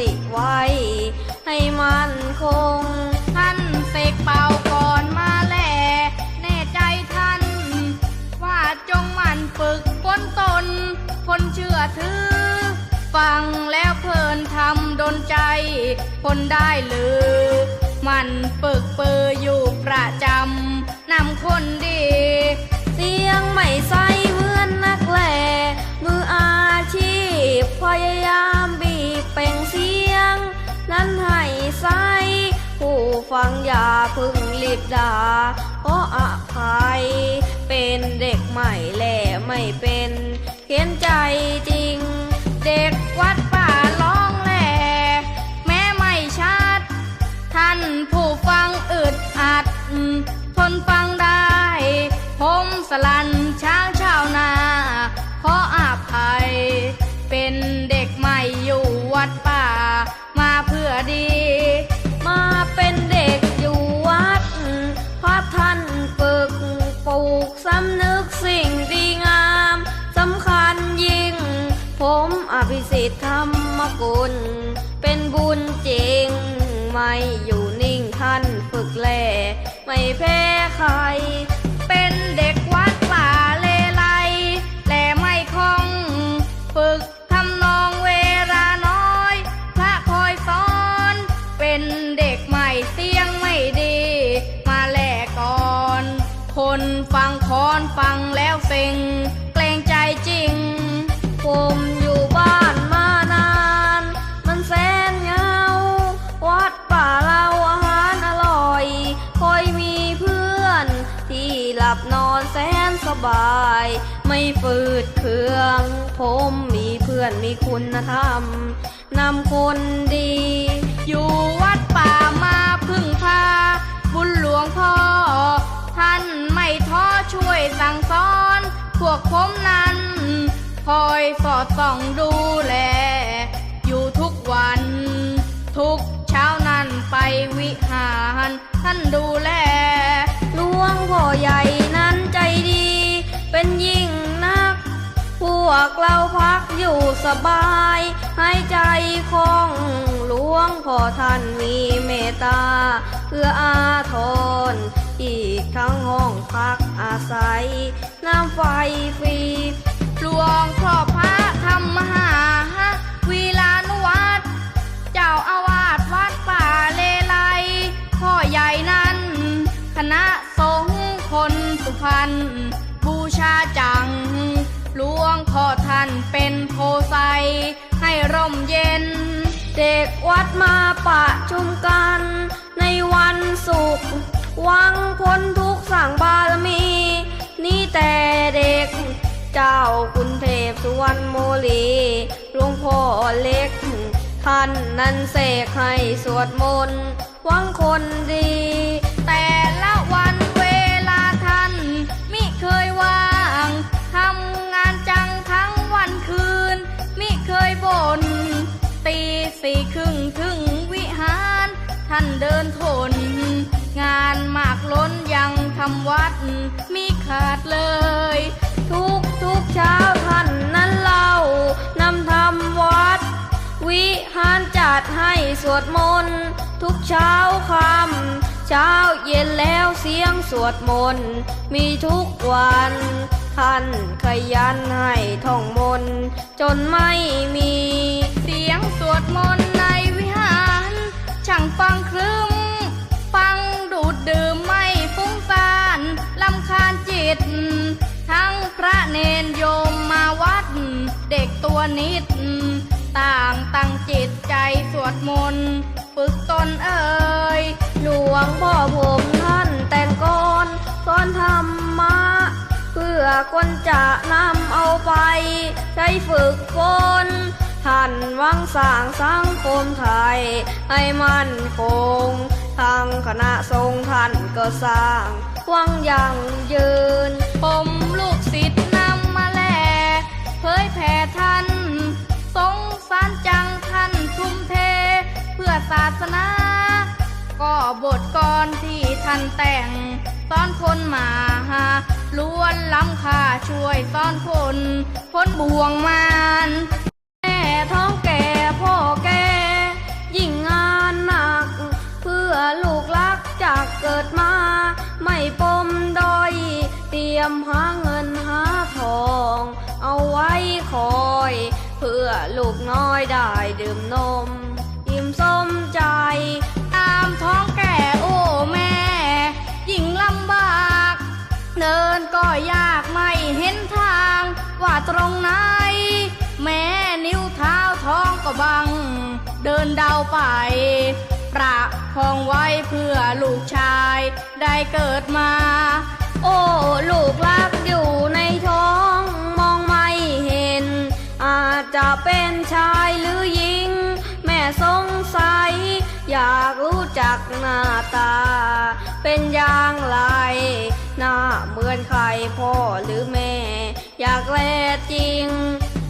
ติไว้ ให้มันคง ท่านเสกเป่าก่อนมาแลแน่ใจท่าน ว่าจงมันฝึกฝนตน คนเชื่อถือ ฟังแล้วเพลินทำดนใจ คนได้หรือ มันฝึกเปืออยู่ประจำนำคนดี เสียงไม่ใสเหมือนนักแหล่มืออาชีพพยายาม เป่งเสียง นั้นให้ใสผู้ฟังอย่าพึ่งรีบด่าเพราะอภัย เป็นเด็กใหม่แหล่ไม่เป็น เขียนใจจริง เด็กวัด ทธิ์ธรรมกุล เป็นบุญจริง ไม่อยู่นิ่งท่านฝึกแล ไม่แพ้ใคร เป็นเด็กวัดป่าเลไลและไม่คงฝึกทำนองเวลาน้อย พระคอยสอน เป็นเด็กใหม่เสียงไม่ดี มาแลกก่อน คนฟังคอนฟังแล้วเซ็ง ฝืดเคือง ผมมีเพื่อนมีคุณธรรม นำคนดี อยู่วัดป่ามาพึ่งพา บุญหลวงพ่อ ท่านไม่ท้อช่วยสั่งสอน พวกผมนั้น คอยสอดส่องดูแล อยู่ทุกวัน ทุกเช้านั้นไปวิหาร ท่านดูแลหลวงพ่อใหญ่นั้นใจดี เป็นยิ่ง วกเราพักอยู่สบายหายใจคล่องหลวงพ่อท่านมีเมตตา เพื่ออาทรอีกทั้งห้องพักอาศัย น้ำไฟฟรีหลวงพ่อพระธรรมหาวีลานุวัตเจ้าอาวาสวัดป่าเลไลพ่อใหญ่นั้น คณะสงฆ์คนสุพรรณบูชาจัง หลวงพ่อท่านเป็นโพไซให้ร่มเย็น เด็กวัดมาปะชุมกัน ในวันศุกร์หวังพ้นทุกสั่งบารมี นี่แต่เด็ก เจ้าคุณเทพสุวรรณโมลีหลวงพ่อเล็ก ท่านนั้นเสกให้สวดมนต์หวังคนดี ท่านเดินทน งานมากล้นยังทำวัดมิขาดเลย ทุกทุกเช้าท่านนั้นเล่านำธรรมวัด วิหารจัดให้สวดมนต์ทุกเช้าคำเช้าเย็นแล้วเสียงสวดมนต์มีทุกวันท่านขยันให้ท่องมนต์จนไม่มีเสียงสวดมนต์ ช่างฟังครึ้มฟังดูดดื่มไม่ฟุ้งซ่านลำคาญจิต ทั้งพระเนนโยมมาวัด เด็กตัวนิด ต่างตั้งจิตใจสวดมนต์ฝึกตนเอ่ยหลวงพ่อผมท่านแต่งกรสอนธรรมะ เพื่อคนจะนำเอาไป ใช้ฝึกฝน ท่านวังสร้างสังคมไทย ให้มั่นคง ทางคณะสงฆ์ท่านก็สร้างวังยังยืน ผมลูกศิษย์นำมาแล เผยแผ่ท่าน สงสารจังท่านทุ่มเท เพื่อศาสนา ก็บทกรที่ท่านแต่งสอนคนมาล้วนล้ำค่าช่วยสอนคนพ้นบ่วงมารแม่ ท้องแก่พ่อแก่ยิ่งงานหนัก เพื่อลูกรักจากเกิดมา ไม่ปมดอย เตรียมหาเงินหาทอง เอาไว้คอย เพื่อลูกน้อยได้ดื่มนม อิ่มสมใจ ตามท้องแก่โอ้แม่ ยิ่งลำบาก เดินก็ยากไม่เห็นทาง ว่าตรงไหนแม่ ก็บัง เดินเดาไป ประคองไว้เพื่อลูกชายได้เกิดมา โอ้ลูกรักอยู่ในท้องมองไม่เห็น อาจจะเป็นชายหรือหญิง แม่สงสัย อยากรู้จักหน้าตา เป็นอย่างไร หน้าเหมือนใครพ่อหรือแม่ อยากแลจริง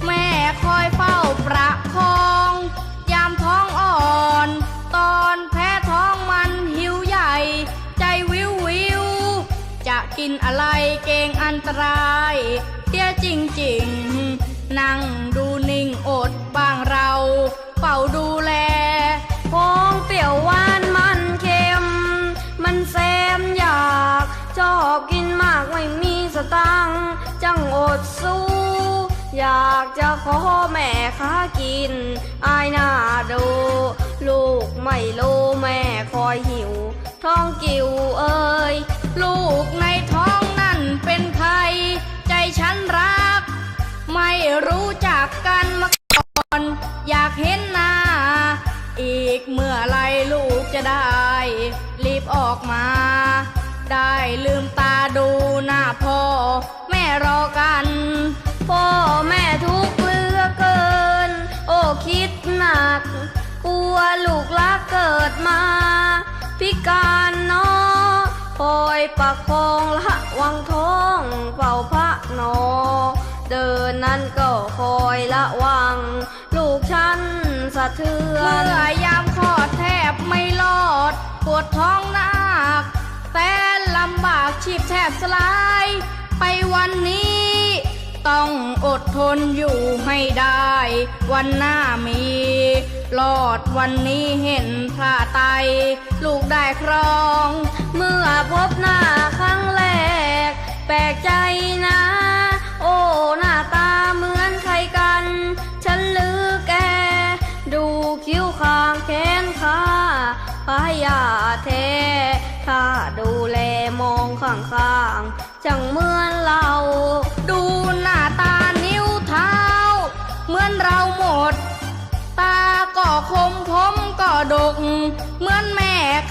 แม่คอยเฝ้าประ รายเตี้ยจริงๆ นั่งดูนิ่งอดบ้างเราเฝ้าดูแลของเปรี้ยวหวานมันเค็ม มันแซมอยากชอบกินมากไม่มีสตังค์จังอดสู้ อยากจะขอแม่ค้ากิน อายหน้าดู ลูกไม่รู้แม่คอยหิว ท้องกิวเอ้ยลูกในท้อง ฉันรัก ไม่รู้จักกันมาก่อน อยากเห็นหน้า อีกเมื่อไรลูกจะได้ รีบออกมา ได้ลืมตาดูหน้าพ่อ แม่รอกัน พ่อแม่ทุกเลือเกิน โอ้คิดหนัก กลัวลูกรักเกิดมา พิการ อยประคองละวังท้องเฝ้าพระนอ เดินนั้นก็คอยละวัง ลูกฉันสะเทือนเมื่อยามคลอดแทบไม่รอด ปวดท้องหนัก แต่ลำบากชีพแทบสลาย ไปวันนี้ต้อง อดทนอยู่ให้ได้ วันหน้ามีรอดวันนี้เห็นพระไตลูกได้ครอง เมื่อพบหน้าครั้งแรก แปลกใจนะ โอ้หน้าตาเหมือนใครกัน ฉันลือแก ดูคิ้วข้างแขนขาพายาแท้ถ้าดูแลมองข้างๆ จังเหมือนเรา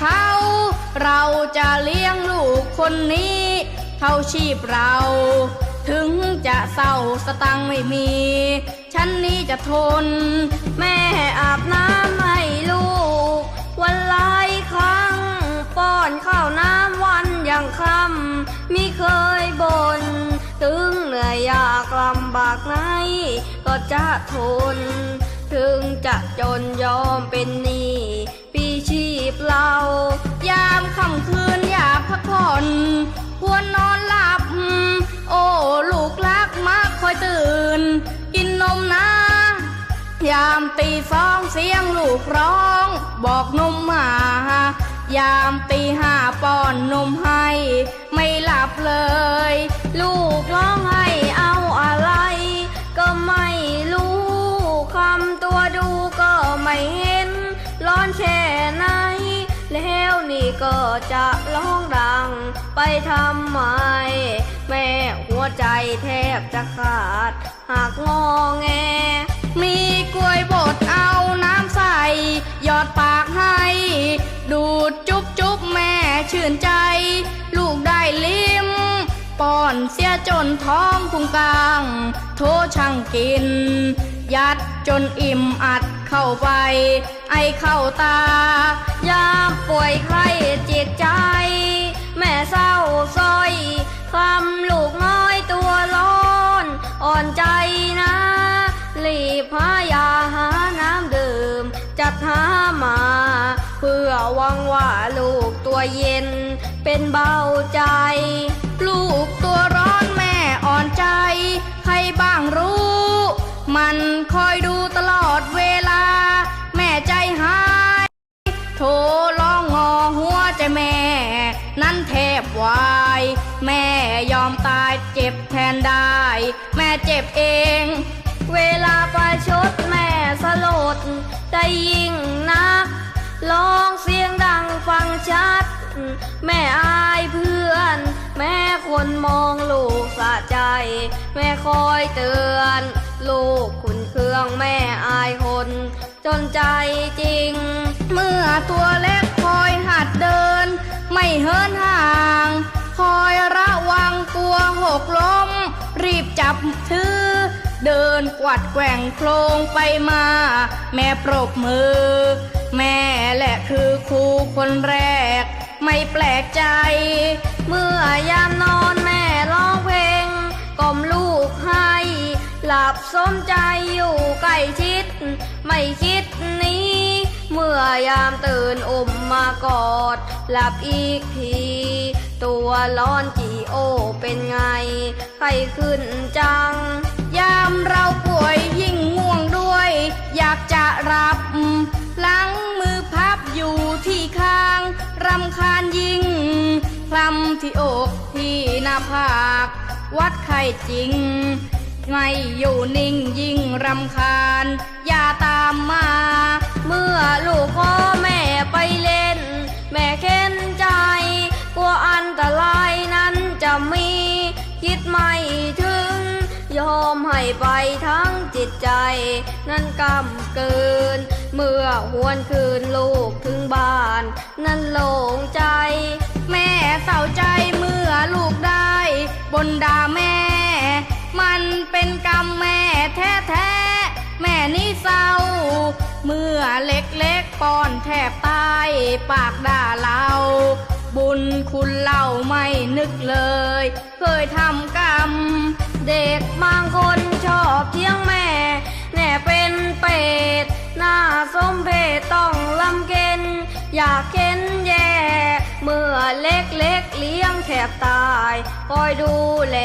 เขา เราจะเลี้ยงลูกคนนี้เท่าชีพเรา ถึงจะเศร้าสตังไม่มี ฉันนี้จะทน แม่อาบน้ำให้ลูก วันหลายครั้ง ป้อนข้าวน้ำวันอย่างคำมิเคยบน่นถึงเหนื่อยยากลำบากไหนก็จะทน ถึงจะจนยอมเป็นนี้ปี เรายามค่ำคืนอยากพักผ่อนควรนอนหลับ โอ้ ลูกรักมักคอยตื่น กินนมนะ ยามตีสองเสียงลูกร้อง บอกนมมายามตีห้าป้อนนมให้ ไม่หลับเลย ลูก ก็จะร้องดัง ไปทำไม แม่หัวใจแทบจะขาด หากงอแง มีกล้วยบดเอาน้ำใส่หยอดปากให้ ดูดจุ๊บจุ๊บแม่ชื่นใจ ลูกได้ลิ้มป้อนเสียจนท้องพุงกลาง โทช่างกิน ยัดจนอิ่มอัดเข้าไป ไอเข้าตา ยามป่วยไข้จิตใจ แม่เศร้าซอยคำลูกน้อยตัวร้อน อ่อนใจนะ รีบหายาหาน้ำดื่ม จัดหามา เพื่อหวังว่าลูกตัวเย็น เป็นเบาใจ ลูกตัวร้อนแม่อ่อนใจ ใครบ้างรู้ มันคอยดู รร้องงอหัวใจแม่ นั้นแทบวาย แม่ยอมตายเจ็บแทนได้ แม่เจ็บเอง เวลาประชดแต่ยิ่งนักร้องเสียงดังฟังชัด แม่อายเพื่อน แม่คนมองลูกสะใจ แม่คอยเตือน ลูกคุณเครื่องแม่อายคน จนใจจริง เมื่อตัวเล็กคอยหัดเดิน ไม่เหินห่าง คอยระวังกลัวหกล้ม รีบจับถือ เดินกวัดแกว่งโคลงไปมา แม่ปรบมือ แม่แหละคือครูคนแรก ไม่แปลกใจ เมื่อยามนอน หลับสมใจอยู่ใกล้ชิด ไม่คิดนี้ เมื่อยามตื่นอุ้มมากอด หลับอีกที ตัวร้อนจีโอเป็นไง ไข้ขึ้นจัง ยามเราป่วยยิ่งง่วงด้วย อยากจะรับหลังมือพับอยู่ที่ข้าง รำคาญยิ่งคลำที่อกที่หน้าผาก วัดไข้จริง ไม่อยู่นิ่งยิ่งรำคาญ อย่าตามมา เมื่อลูกขอแม่ไปเล่น แม่เค้นใจ กลัวอันตรายนั้นจะมี คิดไม่ถึง ยอมให้ไปทั้งจิตใจ นั้นกำเกิน เมื่อหวนคืนลูกถึงบ้าน นั้นโล่งใจ แม่เศร้าใจเมื่อลูกได้ บนด่าแม่ มันเป็นกรรมแม่แท้ๆ แม่นี่เศร้า เมื่อเล็กๆป้อนแทบตายปากด่าเราบุญคุณเล่าไม่นึกเลย เคยทำกรรม เด็กบางคนชอบเที่ยงแม่ แน่เป็นเป็ด หน้าสมเพศต้องลำเค็นอยากเข็นแย่ เมื่อเล็กเล็กๆเลี้ยงแทบตาย คอยดูแล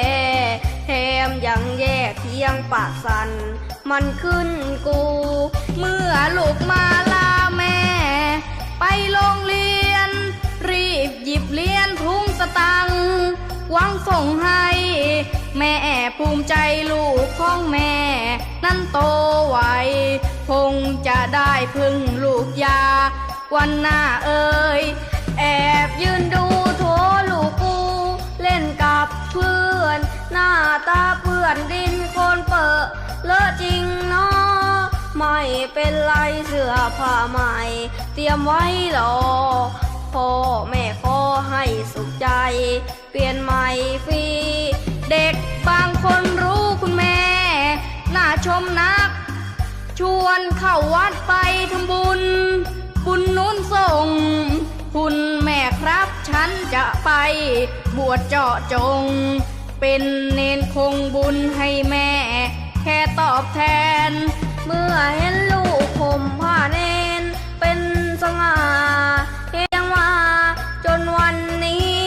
แถมยังแยกเที่ยงปากสัน มันขึ้นกู เมื่อลูกมาลาแม่ ไปโรงเรียน รีบหยิบเลียนทุงสตังหวังส่งให้ แม่ภูมิใจลูกของแม่ นั้นโตไวคงจะได้พึ่งลูกยา วันหน้าเอ่ยแอบยืนดูโถลูกกู เล่นกับเพื่อน หน้าตาเพื่อนดินคนเปอะเลอะจริงเนาะไม่เป็นไรเสื้อผ้าใหม่ เตรียมไว้รอพ่อแม่ขอให้สุขใจ เปลี่ยนใหม่ฟรี เด็กบางคนรู้คุณแม่ น่าชมนัก ชวนเข้าวัดไปทำบุญ บุญนู้นส่ง คุณแม่ครับฉันจะไปบวชเจาะจง เป็นเนนคงบุญให้แม่ แค่ตอบแทน เมื่อเห็นลูกผมผ้าเนน เป็นสง่าเฮียงมาจนวันนี้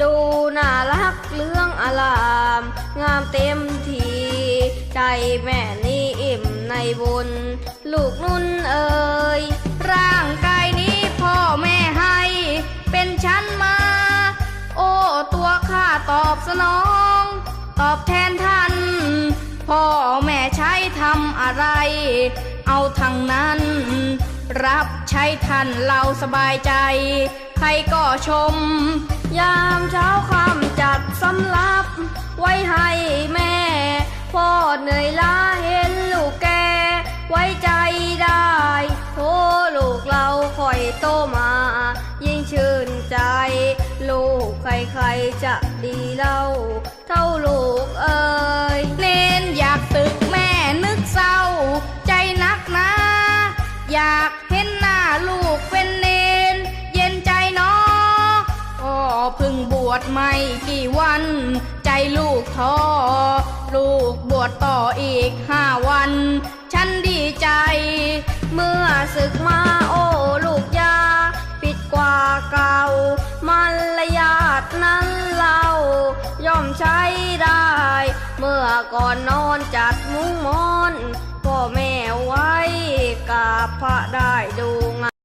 ดูน่ารักเรื่องอาราม งามเต็มที ใจแม่นี่อิ่มในบุญ ลูกนุ่นเอ่ยร่างกายนี้พ่อแม่ให้ เป็นฉันมา ข้าตอบสนอง ตอบแทนท่าน พ่อแม่ใช้ทำอะไร เอาทางนั้น รับใช้ท่านเราสบายใจ ใครก็ชม ยามเช้าคำจัดสำรับ ไว้ให้แม่ พ่อเหนื่อยล้าเห็นลูกแก ไว้ใจได้โทลูกเราคอยโตมา ยิ่งชื่นใจ ใครๆจะดีเล่า เท่าลูกเอ่ยเนนอยากตึกแม่นึกเศร้า ใจนักนะอยากเห็นหน้าลูกเป็นเนนเย็นใจนาะก็เพึ่งบวชไม่กี่วัน ใจลูกท้อลูกบวชต่ออีกห้าวัน ฉันดีใจ เมื่อศึกมาโอ้ลูกย เก่ามันระยาดนั้นเราย่อมใช้ได้ เมื่อก่อนนอนจัดมุ้งมอนพ่อแม่ไว้กับพระได้ดูง